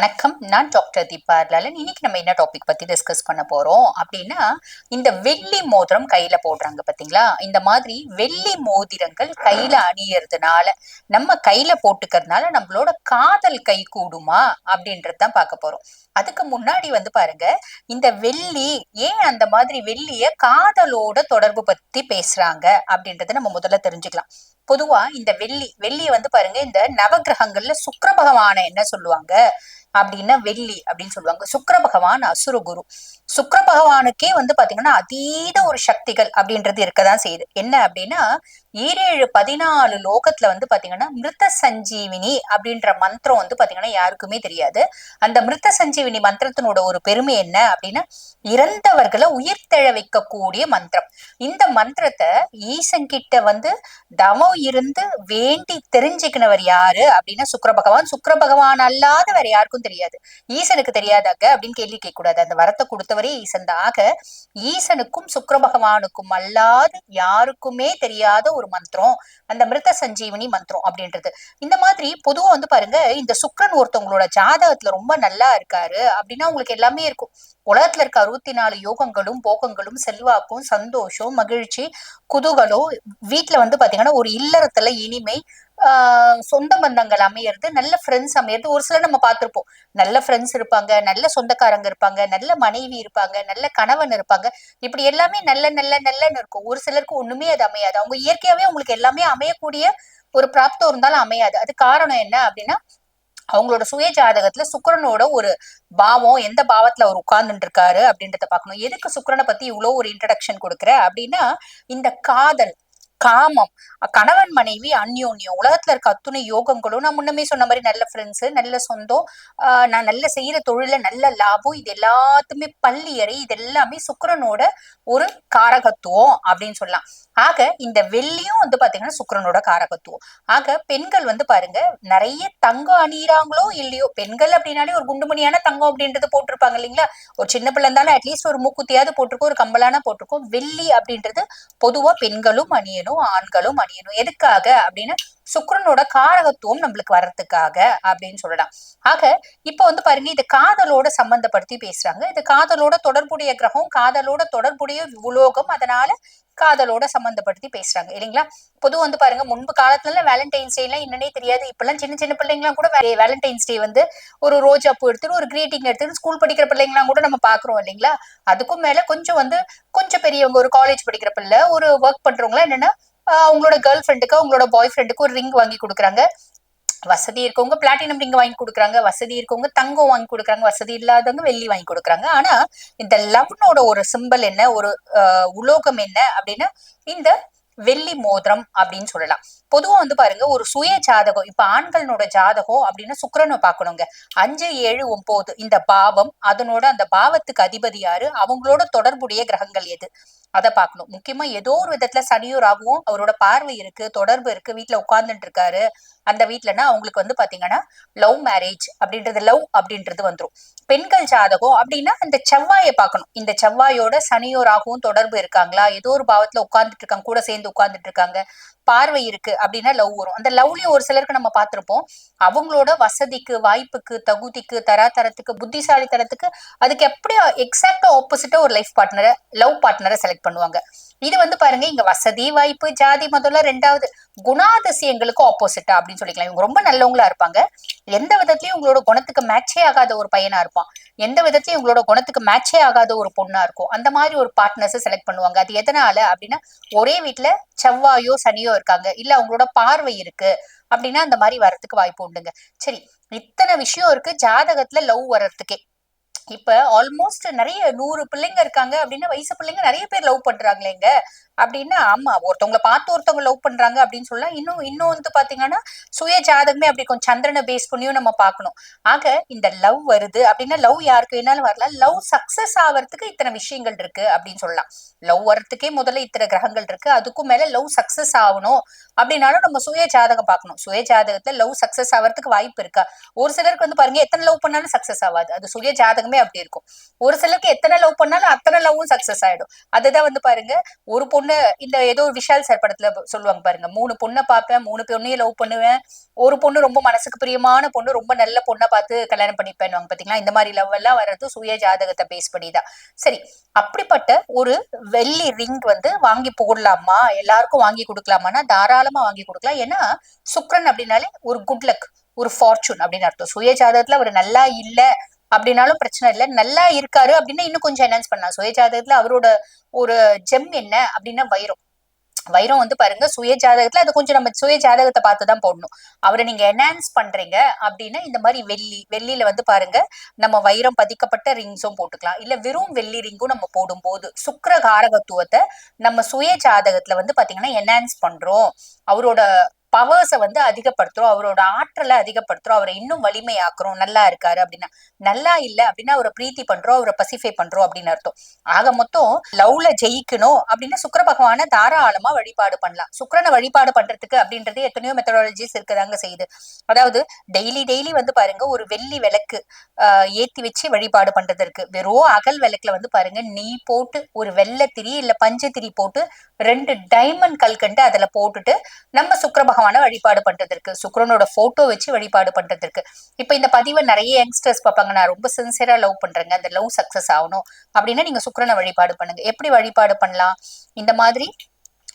வணக்கம். நான் டாக்டர் தீபா லலன் இன்னைக்கு நம்ம என்ன டாபிக் பத்தி டிஸ்கஸ் பண்ண போறோம்? அப்படின்னா இந்த வெள்ளி மோதிரம் கையில போடுறாங்க பாத்தீங்களா? இந்த மாதிரி வெள்ளி மோதிரங்கள் கையில அணியறதுனால நம்ம கையில போட்டுக்கிறதுனால நம்மளோட காதல் கை கூடுமா? அப்படின்றது தான் பார்க்க போறோம். அதுக்கு முன்னாடி வந்து பாருங்க இந்த வெள்ளி ஏன் அந்த மாதிரி வெள்ளிய காதலோட தொடர்பு பத்தி பேசுறாங்க? அப்படின்றத நம்ம முதல்ல தெரிஞ்சுக்கலாம். பொதுவா இந்த வெள்ளி வெள்ளியை வந்து பாருங்க இந்த நவகிரகங்கள்ல சுக்கர பகவான என்ன சொல்லுவாங்க? அப்படின்னா வெள்ளி அப்படின்னு சொல்லுவாங்க. சுக்கர பகவான் அசுர குரு. சுக்கர பகவானுக்கே வந்து பாத்தீங்கன்னா அதீத ஒரு சக்திகள் அப்படின்றது இருக்கதான் செய்யுது. என்ன அப்படின்னா ஈரேழு பதினாலு லோகத்துல வந்து பாத்தீங்கன்னா மிருத்த சஞ்சீவினி அப்படின்ற மந்திரம் வந்து பாத்தீங்கன்னா யாருக்குமே தெரியாது. அந்த மிருத்த சஞ்சீவினி மந்திரத்தினோட ஒரு பெருமை என்ன அப்படின்னா இறந்தவர்களை உயிர்த்தெழ வைக்கக்கூடிய மந்திரம். இந்த மந்திரத்தை ஈசங்கிட்ட வந்து தவம் இருந்து வேண்டி தெரிஞ்சுக்கினவர் யாரு அப்படின்னா சுக்கர பகவான். சுக்கர பகவான் அல்லாத வேற யாருக்கும் தெரியாது. ஈசனுக்கு தெரியாதாக்க அப்படின்னு கேள்வி கேட்க கூடாது அந்த வரத்தை கொடுத்தவரே ஈசன் தான். ஆக ஈசனுக்கும் சுக்கர பகவானுக்கும் அல்லாது யாருக்குமே தெரியாத ஒரு மந்திரம் அந்த மிருத சஞ்சீவனி மந்திரம் அப்படின்றது. இந்த மாதிரி பொதுவா வந்து பாருங்க இந்த சுக்ரன் ஒருத்தவங்களோட ஜாதகத்துல ரொம்ப நல்லா இருக்காரு அப்படின்னா உங்களுக்கு எல்லாமே இருக்கும். உலகத்துல இருக்க அறுபத்தி நாலு யோகங்களும் போகங்களும் செல்வாக்கும் சந்தோஷம் மகிழ்ச்சி குதூகலம் வீட்டுல வந்து பாத்தீங்கன்னா ஒரு இல்லறத்துல இனிமை சொந்த பந்தங்கள் அமையறது நல்ல ஃப்ரெண்ட்ஸ் அமையிறது. ஒரு சிலர் நம்ம பார்த்துருப்போம். நல்ல ஃப்ரெண்ட்ஸ் இருப்பாங்க நல்ல சொந்தக்காரங்க இருப்பாங்க நல்ல மனைவி இருப்பாங்க நல்ல கணவன் இருப்பாங்க. இப்படி எல்லாமே நல்ல நல்ல நல்லன்னு இருக்கும். ஒரு சிலருக்கு ஒண்ணுமே அது அமையாது. அவங்க இயற்கையாவே அவங்களுக்கு எல்லாமே அமையக்கூடிய ஒரு பிராப்தம் இருந்தாலும் அமையாது. அது காரணம் என்ன அப்படின்னா அவங்களோட சுய ஜாதகத்துல சுக்கரனோட ஒரு பாவம் எந்த பாவத்துல அவர் உட்கார்ந்துட்டு இருக்காரு அப்படின்றத பாக்கணும் எதுக்கு சுக்கரனை பத்தி இவ்வளவு ஒரு இன்ட்ரடக்ஷன் கொடுக்குற அப்படின்னா இந்த காதல் காமம். கணவன் மனைவி அந்யோன்யம். உலகத்துல இருக்க அத்துணை யோகங்களும் நான் முன்னமே சொன்ன மாதிரி நல்ல ஃப்ரெண்ட்ஸ் நல்ல சொந்தம் ஆஹ் நான் நல்ல செய்யற தொழில நல்ல லாபம் இது எல்லாத்துமே பள்ளியறை இது எல்லாமே சுக்கரனோட ஒரு காரகத்துவம் அப்படின்னு சொல்லலாம். ஆக இந்த வெள்ளியும் வந்து பாத்தீங்கன்னா சுக்கரனோட காரகத்துவம். ஆக பெண்கள் வந்து பாருங்க நிறைய தங்கம் அணியிறாங்களோ இல்லையோ பெண்கள் அப்படின்னாலே ஒரு குண்டுமணியான தங்கம் அப்படின்றது போட்டிருப்பாங்க இல்லைங்களா? ஒரு சின்ன பிள்ளை இருந்தாலும் அட்லீஸ்ட் ஒரு மூக்குத்தியாவது போட்டிருக்கோம் ஒரு கம்பலான போட்டிருக்கோம். வெள்ளி அப்படின்றது பொதுவா பெண்களும் அணியணும். ஆண்களும் அணியணும். எதுக்காக? அப்படின்னா சுக்கரனோட காரகத்துவம் நம்மளுக்கு வர்றதுக்காக அப்படின்னு சொல்லலாம். ஆக இப்ப வந்து பாருங்க இது காதலோட சம்பந்தப்படுத்தி பேசுறாங்க. இது காதலோட தொடர்புடைய கிரகம் காதலோட தொடர்புடைய உலோகம். அதனால காதலோட சம்பந்தப்படுத்தி பேசுறாங்க இல்லைங்களா? பொதுவா வந்து பாருங்க முன்பு காலத்துல வேலண்டைன்ஸ் டே எல்லாம் என்னன்னே தெரியாது. இப்பெல்லாம் சின்ன சின்ன பிள்ளைங்களாம் கூட வேலண்டைன்ஸ் டே வந்து ஒரு ரோஜா பூ எடுத்துட்டு ஒரு கிரீட்டிங் எடுத்துட்டு ஸ்கூல் படிக்கிற பிள்ளைங்களாம் கூட நம்ம பாக்குறோம் இல்லைங்களா? அதுக்கும் மேல கொஞ்சம் வந்து கொஞ்சம் பெரியவங்க ஒரு காலேஜ் படிக்கிற பிள்ளை ஒரு ஒர்க் பண்றவங்களாம் என்னன்னா அவங்களோட கேர்ள் ஃப்ரெண்டுக்கு அவங்களோட பாய் ஃப்ரெண்டுக்கு ஒரு ரிங் வாங்கி கொடுக்குறாங்க. வசதி இருக்கவங்க பிளாட்டினம் ரிங் வாங்கி கொடுக்குறாங்க வசதி இருக்கவங்க தங்கம் வாங்கி கொடுக்குறாங்க வசதி இல்லாதவங்க வெள்ளி வாங்கி கொடுக்குறாங்க. ஆனா இந்த லவ்னோட ஒரு சிம்பல் என்ன ஒரு ஆஹ் உலோகம் என்ன அப்படின்னா இந்த வெள்ளி மோதிரம் அப்படின்னு சொல்லலாம். பொதுவா வந்து பாருங்க ஒரு சுய ஜாதகம் இப்ப ஆண்களோட ஜாதகம் அப்படின்னா சுக்கரனை பார்க்கணுங்க. அஞ்சு ஏழு ஒன்பது இந்த பாவம் அதனோட அந்த பாவத்துக்கு அதிபதி யாரு? அவங்களோட தொடர்புடைய கிரகங்கள் எது? அதை பார்க்கணும். முக்கியமா ஏதோ ஒரு விதத்துல சனியூர் ஆகும் அவரோட பார்வை இருக்கு தொடர்பு இருக்கு வீட்டுல உட்கார்ந்துட்டு இருக்காரு. அந்த வீட்டுலன்னா அவங்களுக்கு வந்து பாத்தீங்கன்னா லவ் மேரேஜ் அப்படின்றது லவ் அப்படின்றது வந்துரும். பெண்கள் ஜாதகம் அப்படின்னா இந்த செவ்வாயை பார்க்கணும். இந்த செவ்வாயோட சனியோராகவும் தொடர்பு இருக்காங்களா? ஏதோ ஒரு பாவத்துல உட்கார்ந்துட்டு இருக்காங்க கூட சேர்ந்து உட்கார்ந்துட்டு இருக்காங்க. பார்வை இருக்கு அப்படின்னா லவ் வரும். அந்த லவ்லயும் ஒரு சிலருக்கு நம்ம பார்த்திருப்போம். அவங்களோட வசதிக்கு வாய்ப்புக்கு தகுதிக்கு தராதரத்துக்கு புத்திசாலித்தனத்துக்கு அதுக்கு எப்படியோ எக்ஸாக்டா ஆப்போசிட்டா ஒரு லைஃப் பார்ட்னரை லவ் பார்ட்னரை செலக்ட் பண்ணுவாங்க. இது வந்து பாருங்க இங்க வசதி வாய்ப்பு ஜாதி முதல்ல ரெண்டாவது குணாதிசயங்களுக்கு ஆப்போசிட்டா அப்படின்னு சொல்லிக்கலாம். இவங்க ரொம்ப நல்லவங்களா இருப்பாங்க. எந்த விதத்திலயும் உங்களோட குணத்துக்கு மேட்சே ஆகாத ஒரு பையனா இருப்பான். எந்த விதத்திலயும் உங்களோட குணத்துக்கு மேட்சே ஆகாத ஒரு பொண்ணா இருக்கும். அந்த மாதிரி ஒரு பார்ட்னர்ஸை செலக்ட் பண்ணுவாங்க. அது எதனால அப்படின்னா ஒரே வீட்டுல செவ்வாயோ சனியோ இருக்காங்க. இல்ல அவங்களோட பார்வை இருக்கு அப்படின்னா அந்த மாதிரி வர்றதுக்கு வாய்ப்பு உண்டுங்க. சரி இத்தனை விஷயம் இருக்கு. ஜாதகத்துல லவ் வர்றதுக்கே. இப்ப ஆல்மோஸ்ட் நிறைய நூறு பிள்ளைங்க இருக்காங்க அப்படின்னா வயசு பிள்ளைங்க நிறைய பேர் லவ் பண்றாங்களேங்க அப்படின்னா ஆமா ஒருத்தவங்களை பார்த்து ஒருத்தவங்க லவ் பண்றாங்க அப்படின்னு சொல்லலாம் இன்னும் இன்னும் வந்து பாத்தீங்கன்னா சுய ஜாதகமே அப்படி கொஞ்சம் சந்திரனை பேஸ் பண்ணியும் நம்ம பார்க்கணும். ஆக இந்த லவ் வருது அப்படின்னா லவ் யாருக்கு வேணாலும் வரலாம். லவ் சக்சஸ் ஆகிறதுக்கு இத்தனை விஷயங்கள் இருக்கு அப்படின்னு சொல்லலாம். லவ் வர்றதுக்கே முதல்ல இத்தனை கிரகங்கள் இருக்கு. அதுக்கும் மேல லவ் சக்சஸ் ஆகணும் அப்படின்னாலும் நம்ம சுய ஜாதகம் பார்க்கணும். சுய ஜாதகத்துல லவ் சக்சஸ் ஆகிறதுக்கு வாய்ப்பு இருக்கா? ஒரு சிலருக்கு வந்து பாருங்க எத்தனை லவ் பண்ணாலும் சக்சஸ் ஆகாது. அது சுய ஜாதகமே அப்படி இருக்கும். ஒரு சிலருக்கு எத்தனை லவ் பண்ணாலும் அத்தனை லவ்வும் சக்சஸ் ஆயிடும். அதுதான் வந்து பாருங்க ஒரு பொண்ணு இந்த ஏதோ ஒரு விஷால் சார் படத்துல சொல்லுவாங்க பாருங்க மூணு பொண்ணை பார்ப்பேன் மூணு பொண்ணையும் லவ் பண்ணுவேன் ஒரு பொண்ணு ரொம்ப மனசுக்கு பிரியமான பொண்ணு ரொம்ப நல்ல பொண்ணை பார்த்து கல்யாணம் பண்ணிப்பேன் பாத்தீங்களா? இந்த மாதிரி லவ் எல்லாம் வர்றது சுய ஜாதகத்தை பேஸ் பண்ணிதான். சரி அப்படிப்பட்ட ஒரு வெள்ளி ரிங் வந்து வாங்கி போடலாமா எல்லாருக்கும் வாங்கி கொடுக்கலாமான்னா தாராளமா வாங்கி கொடுக்கலாம். ஏன்னா சுக்ரன் அப்படின்னாலே ஒரு குட் லக் ஒரு ஃபார்ச்சூன் அப்படின்னு அர்த்தம். சுய ஜாதகத்துல அவர் நல்லா இல்ல அப்படின்னாலும் பிரச்சனை இல்லை. நல்லா இருக்காரு அப்படின்னா இன்னும் கொஞ்சம் என்ஹான்ஸ் பண்ணலாம். சுயஜாதகத்துல அவரோட ஒரு ஜெம் என்ன அப்படின்னா வைரம். வைரம் வந்து பாருங்க சுய ஜாதகத்துல அது கொஞ்சம் நம்ம சுய ஜாதகத்தை பார்த்துதான் போடணும். அவரை நீங்க என்ஹான்ஸ் பண்றீங்க அப்படின்னா இந்த மாதிரி வெள்ளி வெள்ளியில வந்து பாருங்க நம்ம வைரம் பதிக்கப்பட்ட ரிங்ஸும் போட்டுக்கலாம். இல்ல வெறும் வெள்ளி ரிங்கும் நம்ம போடும்போது சுக்கர காரகத்துவத்தை நம்ம சுய ஜாதகத்துல வந்து பாத்தீங்கன்னா என்ஹான்ஸ் பண்றோம். அவரோட பவர்ஸை வந்து அதிகப்படுத்துறோம். அவரோட ஆற்றலை அதிகப்படுத்துறோம். அவரை இன்னும் வலிமையாக்குறோம். நல்லா இருக்காரு அப்படின்னா. நல்லா இல்ல அப்படின்னா அவரை பிரீத்தி பண்றோம். அவரை பசிஃபை பண்றோம் அப்படின்னு அர்த்தம். ஆக மொத்தம் லவ்ல ஜெயிக்கணும் அப்படின்னா சுக்கர பகவான தாராளமா வழிபாடு பண்ணலாம். சுக்கரனை வழிபாடு பண்றதுக்கு அப்படின்றது எத்தனையோ மெத்தடாலஜிஸ் இருக்குதாங்க செய்யுது. அதாவது டெய்லி டெய்லி வந்து பாருங்க ஒரு வெள்ளி விளக்கு ஏத்தி வச்சு வழிபாடு பண்றது இருக்கு. வெறும் அகல் விளக்குல வந்து பாருங்க நீ போட்டு ஒரு வெள்ளத்திரி இல்ல பஞ்சத்திரி போட்டு ரெண்டு டைமண்ட் கல்கண்டு அதுல போட்டுட்டு நம்ம சுக்கர பகவான் வழிபாடு பண்றதுக்கு சுக்கரனோட போட்டோ வச்சு வழிபாடு பண்றதுக்கு. இப்ப இந்த பதிவை நிறைய யங்ஸ்டர்ஸ் பார்ப்பாங்க. நான் ரொம்ப சின்சியரா லவ் பண்றேங்க. அந்த லவ் சக்சஸ் ஆகணும். அப்படின்னா நீங்க சுக்கரனை வழிபாடு பண்ணுங்க. எப்படி வழிபாடு பண்ணலாம்? இந்த மாதிரி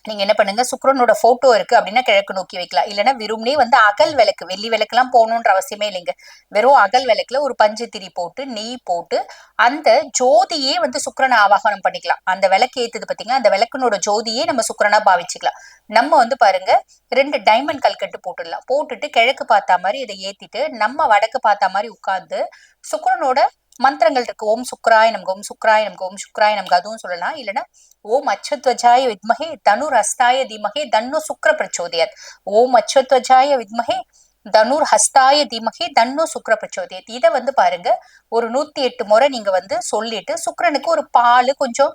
நீங்க என்ன பண்ணுங்க சுக்ரனோட போட்டோ இருக்கு அப்படின்னா கிழக்கு நோக்கி வைக்கலாம். இல்லைன்னா விரும்பினே வந்து அகல் விளக்கு வெள்ளி விளக்குலாம் போகணுன்ற அவசியமே இல்லைங்க. வெறும் அகல் விளக்குல ஒரு பஞ்சு திரி போட்டு நெய் போட்டு அந்த ஜோதியே வந்து சுக்கரனை ஆவாகனம் பண்ணிக்கலாம். அந்த விளக்கு ஏத்துது பாத்தீங்கன்னா அந்த விளக்குனோட ஜோதியே நம்ம சுக்கரனா பாவிச்சுக்கலாம். நம்ம வந்து பாருங்க ரெண்டு டைமண்ட் கல்கட்டு போட்டுடலாம். போட்டுட்டு கிழக்கு பார்த்தா மாதிரி இதை ஏத்திட்டு நம்ம வடக்கு பார்த்தா மாதிரி உட்கார்ந்து சுக்கரனோட மந்திரங்கள் இருக்கு. ஓம் சுக்ராய நமக்கு ஓம் சுக்ராய நமக்கு ஓம் சுக்ராய நமக்கு அதுவும் சொல்லலாம். இல்லைன்னா ஓம் அச்சத்வஜாய வித்மகே தனுர் ஹஸ்தாய தீமகே தன்னு சுக்ர பிரச்சோதயத். ஓம் அச்சத்வஜாய வித்மகே தனுர் ஹஸ்தாய தீமகே தன்னு சுக்ர பிரச்சோதயத். இதை வந்து பாருங்க ஒரு நூத்தி எட்டு முறை நீங்க வந்து சொல்லிட்டு சுக்ரனுக்கு ஒரு பால் கொஞ்சம்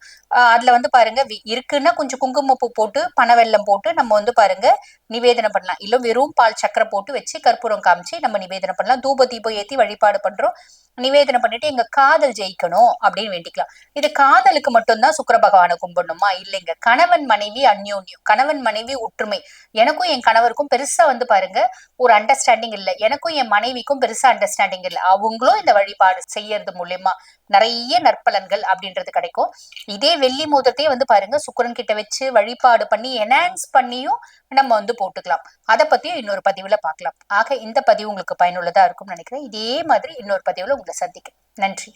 அதுல வந்து பாருங்க இருக்குன்னா கொஞ்சம் குங்குமப்பூ போட்டு பனவெல்லம் போட்டு நம்ம வந்து பாருங்க நிவேதனம் பண்ணலாம். இல்லை வெறும் பால் சக்கரை போட்டு வச்சு கற்பூரம் காமிச்சு நம்ம நிவேதனம் பண்ணலாம். தூப தீபம் ஏத்தி வழிபாடு பண்றோம். நிவேதனம் பண்ணிட்டு எங்க காதல் ஜெயிக்கணும் அப்படின்னு வேண்டிக்கலாம். இது காதலுக்கு மட்டும்தான் சுக்கர பகவானை கும்பிடணுமா? இல்லைங்க. கணவன் மனைவி அந்யோன்யம். கணவன் மனைவி ஒற்றுமை. எனக்கும் என் கணவருக்கும் பெருசா வந்து பாருங்க ஒரு அண்டர்ஸ்டாண்டிங் இல்லை. எனக்கும் என் மனைவிக்கும் பெருசா அண்டர்ஸ்டாண்டிங் இல்லை. அவங்களும் இந்த வழிபாடு செய்யறது மூலியமா நிறைய நற்பலன்கள் அப்படின்றது கிடைக்கும். இதே வெள்ளி மோதிரத்தையே வந்து பாருங்க சுக்கரன் கிட்ட வச்சு வழிபாடு பண்ணி என்ஹான்ஸ் பண்ணியும் நம்ம வந்து போட்டுக்கலாம். அதை பத்தியும் இன்னொரு பதிவுல பார்க்கலாம் ஆக இந்த பதிவு உங்களுக்கு பயனுள்ளதா இருக்கும்னு நினைக்கிறேன். இதே மாதிரி இன்னொரு பதிவுல உங்களை சந்திக்கிறேன். நன்றி.